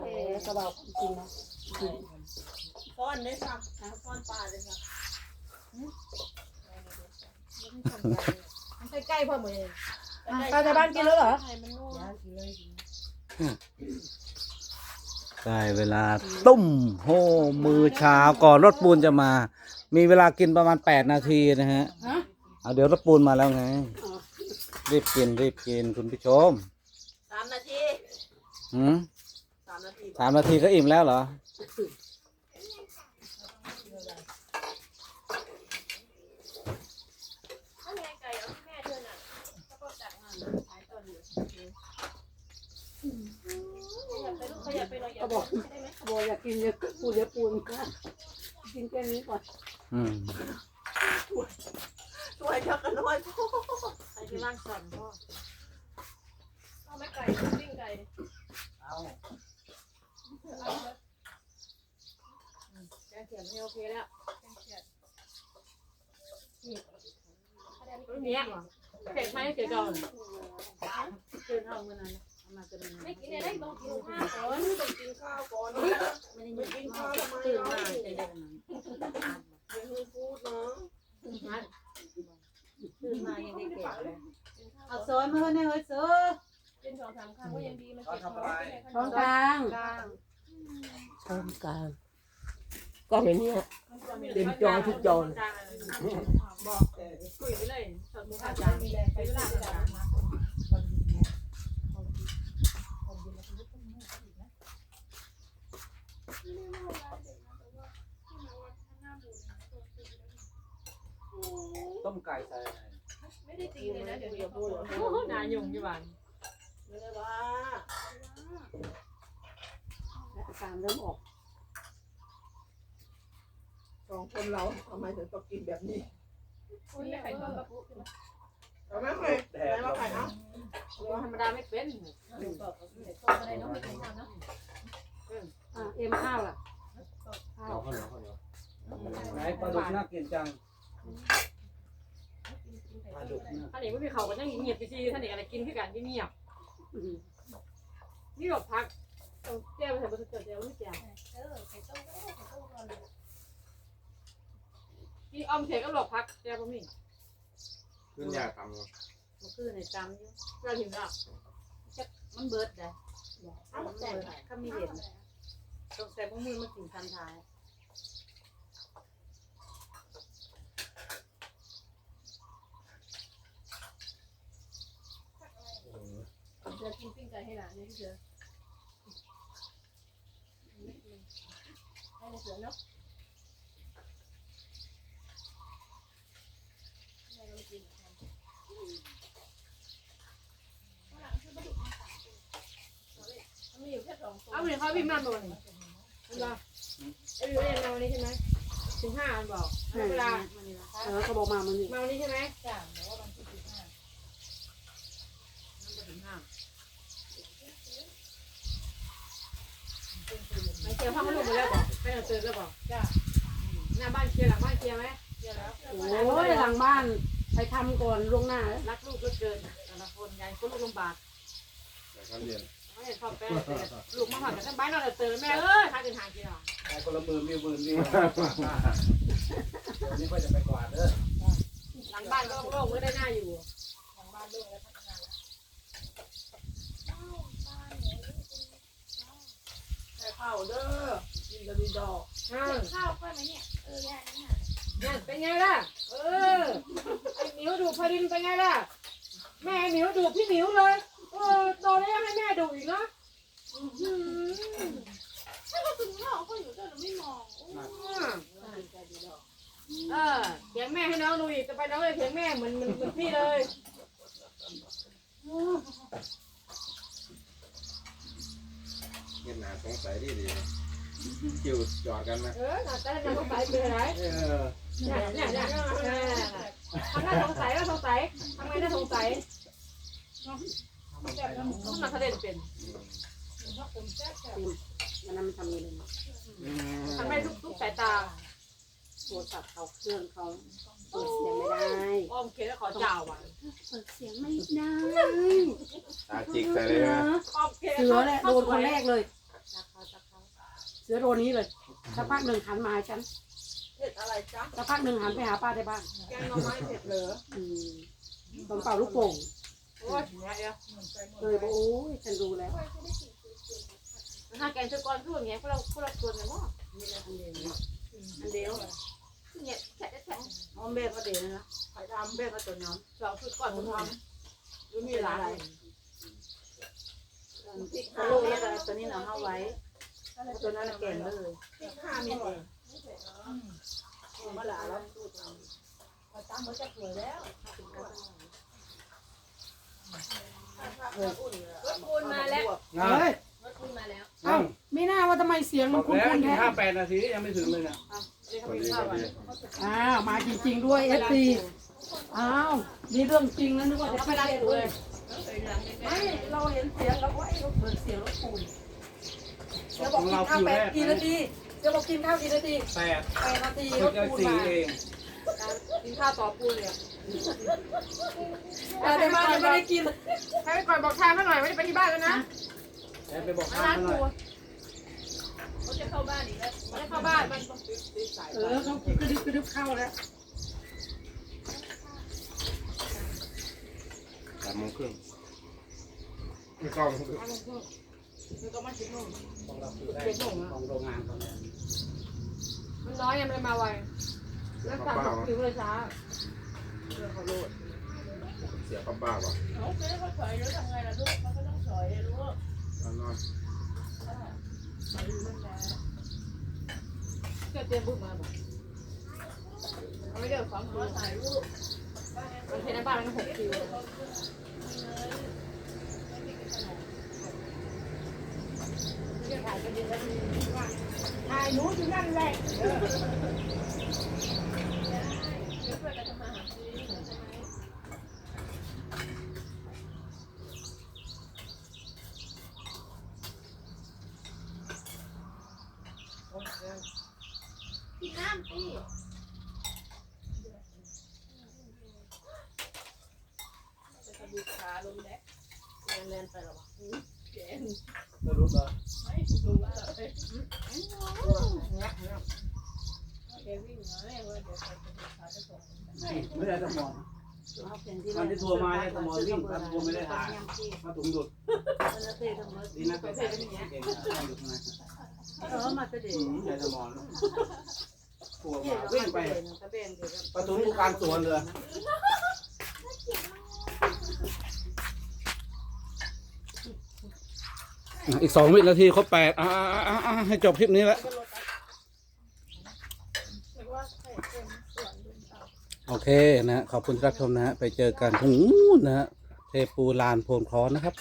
เอ๊ะกระบอกจริงนะก้อนได้สักก้อนปลาเลยสักมันใกล้ๆพ่อเหมือนป้าจะบ้านกินแล้วเหรอมันนุ่มได้เวลาตุ้มโหมือเช้าก่อนรถปูนจะมา มีเวลากินประมาณแปดนาทีนะฮะฮะเอาเดี๋ยวรถปูนมาแล้วไง รีบกินรีบกินคุณผู้ชมสามนาที หืมสามนาทีสามนาทีก็อิ่มแล้วเหรอ ถ้าแม่ไก่เอาที่แม่เธอน่ะแล้วก็จัดงานขายต้นอยู่ขยับไปลูกขยับไปหน่อยอย่าบอกได้ไหมบอกอยากกินเยอะปูเยอะปูนนะกินแค่นี้ก่อนอืมตัวเดียกันน้อยพ่อใครที่ร่างสั่นพ่อเอาแม่ไก่ปิ้งไก่ เอาแกงเขียนให้โอเคแล้วรุ่นนี้เผ็ดไหมเผ็ดก่อนเกินเอาเงินนั้นเอามาเกินไม่กินอะไรต้องกินข้าวก่อนต้องกินข้าวก่อนไม่กินข้าวทำไมตื่นมาใจเย็นอย่าเพิ่งพูดเนะนะตื่นมายังได้เก็บเอาซอยมาให้เฮ้ยซอเช้อนกลางกลางช้อนกลางกล้องอย่างเนี้ยเต็มจอทุกจอบอกคุยไปเลยสดมุกอาจารย์ไปเวลาอาจารย์ต้มไก่ใส่ไม่ได้ตีเลยนะเดี๋ยวเดี๋ยวพูดนายยุงยี่บ้าน ไม่ได้ว่าอาการเริ่มออกสองคนเราทำไมถึงต้องกินแบบนี้คุณไข่ต้มกระปุกเราไม่เคยไม่ว่าใครเนาะธรรมดาไม่เป็นอะไรเนาะไม่กินข้าวเนาะอะเอ็มข้าวล่ะข้าวไหนปลาดุกน่ากินจังปลาดุกน่าท่านเอกไม่มีเขาก็นั่งเงียบไปซีท่านเอกอะไรกินคือกันที่เงียบอืม นี่หลบพักเจ้าไปใส่บนเกิดเจ้าไม่แจ้งเออไข่ต้มก็ไข่ต้มก่อนเลยที่ออมเทก็หลบพักเจ้าพ่อมิ่ขึ้นยากทำเนอะมันคือในจำอยู่เราถึงแล้วมันเบิร์ดได้เอาแต่ถ้ามีเห็นตรงแต่พวกมือมันถึงทันทาย เดี๋ยวกินปิ้งไก่ ให้หลานเนี่ยเสือในเสือเนาะแม่ก็ไม่กินเหมือนกันมันมีอยู่แค่สองตัวเอาเหมือนเขาพี่มาโดนเห็นป่ะไอ้วิวเรียนมาวันนี้ใช่ไหมถึงห้าอันบอกเวลาเออเขาบอกมามันนี่มาวันนี้ใช่ไหมจ้าแต่ว่ามันคือสิบห้า ถึงห้า ไปเชียร์ห้องลูกไปแล้วบอกไปเอาเจอแล้วบอกจ้าหน้าบ้านเคลียร์หลังบ้านเคลียร์ไหมเดี๋ยวแล้วโอ้ยหลังบ้านไปทำก่อนล่วงหน้ารักลูกก็เกินแต่ละคนยายคนลูกลำบากแต่เขาเรียนไม่เห็นชอบแป้ลูกมาผ่านกันบ้านนอนเตือนแม่เอ้ยทางเดินทางกี่หรอไอ้คนละมือมีมือมีกวาดหน้าเดี๋ยวนี้ก็จะไปกวาดเด้อหลังบ้านก็โล่งๆก็ได้หน้าอยู่ ทางบ้านลูกแล้วพัฒนาแล้วแต่ข้าว เด้อกินกะดีดอกอืมข้าวค่อยไหมเนี่ย เออย่นี่เนี่ยเป็นไงล่ะ เออไอ้หมิวดูพรินเป็นไงล่ะ แม่ไอ้หมิวดูพี่หมิวเลย เออโตแล้วยังให้แม่ดูอีกเนาะอื้อหือถ้าเราถึงเราก็อยู่ด้วยเราไม่มองเออเถียงแม่ให้น้องดูอีกจะไปน้องเลยเถียงแม่เหมือนเหมือนเหมือนพี่เลย เงียบหนาสงสัยดีดีคิวจอดกันนะเออแต่น่าสงสัยเป็นอะไรเออเนี่ยเนี่ยเนี่ยทำน่าสงสัยก็สงสัยทำไมน่าสงสัยต้องมาทะเลเป็นมันนั้นมันทำยังไงนะทำให้ทุกทุกสายตาโทรศัพท์เขาเครื่องเขาเอปิดเสียงไม่ได้อ้อมเขียนแล้วขอจ่าวอะเปิดเสียงไม่ได้ตาจิกใส่เลยนะอ้อมเขียนเสือแหละโดนคนแรกเลย เสือโดนนี้เลยสักพักหนึ่งหันมาหาฉันเผ็ดอะไรจ๊ะสักพักหนึ่งหันไปหาป้าในบ้านแกงหน่อไม้เผ็ดเหรออืมตอนเป่าลูกโป่งโอ้ยเนี่ยเดี๋ยวเลยบอกโอ้ยฉันรู้แล้วถ้าแกงเสื้อก้อนพูดอย่างเงี้ยพวกเราพวกเราชวนกันว่าอันเดียวเนี่ยแฉะแฉะหอมเบกก็เดียวนะไข่ดำเบกก็ตัวน้องสองชุดก่อนคุณทำรู้มีหลายเอาลูกแล้วก็ตัวนี้เราเอาไว้ ตัวนั้นเก่เลยข้ามีเองมาหลาแล้วตั้งมือจะสวยแล้วรถปูนมาแล้วงาเฮ้ยรถปูนมาแล้วเอ้าไม่น่าว่าทำไมเสียงมันคุ้นๆแท้ห้าแปดนาทียังไม่ถึงเลยเนี่ยเรียกพเขาอไปดีพข้าวออะอ้าวมาจริง ๆด้วยเอฟซีอ้าวนี่เรื่องจริงนะนึกว่าจะเขาไปไม่ร้าได้นเลยไม่เราเห็นเสียงเราก็เอ้เราเปิดเสียงรถปูน เดี๋ยวบอกกินข้าวแปดกี่นาทีเดี๋ยวบอกกินข้าวกี่นาทีแปดแปดนาทีรเพิ่งถจะปูนสี่มาเองกินข้าวต่อปูนเลยแต่ในบ้านยังไม่ได้กินให้ไปก่อนบอกทางเขาหน่อยไม่ได้ไปที่บ้านแล้วนะแอบไปบอกมาข้าร้านหคน่รัอวยเขาจะเข้าบ้านอีกแล้วไม่ได้เข้าบ้านมันต้องติดติดสายเออเขากระดึบกระดึบเข้าแล้วสามโมงครึ่งไม่ต้อง มันก็มาถึงนู่นของเราคือได้ของโรงงานเขาเนี่ยมันน้อยยังไม่มาไว แล้วสั่งของคิวเลยช้าเรื่องเขาโลดเสียป้าป้าป่ะเขาไม่ได้เขาถอยแล้วทำไงล่ะลูกเขาก็ต้องถอยลูกนอนนอนก็เตรียมบุกมาบอกเอาไม่เดี๋ยวสองคิวถ่ายรูปมันเพนบ้านมันหกคิว ถ่าย หนูอยู่นั่นแหละกินน้ำสิดูขาลมแดกแลนไปหรอไม่รู้วแกวิ่งมาเลยว่าเดี๋ยวไปจะขาจะ ไม่ได้สมองวันที่ทัวร์มาเนี่ยสมอวิ่งครับทัวร์ไม่ได้ถ่ายมาถุงดุดดีนะเป็นเก่งนะอยู่ข้างในเออมาจะเด็อืกมใหญ่สมองทัวร์มาวิ่งไปประตูดูการสวนเลย อีกสองวินาทีครบแปดอ่าอ่าอ่าให้จบคลิปนี้แล้วโอเคนะ ขอบคุณที่รับชมนะฮะ ไปเจอกันถึงนู้นนะฮะ เทปูลานโพนคลอนนะครับ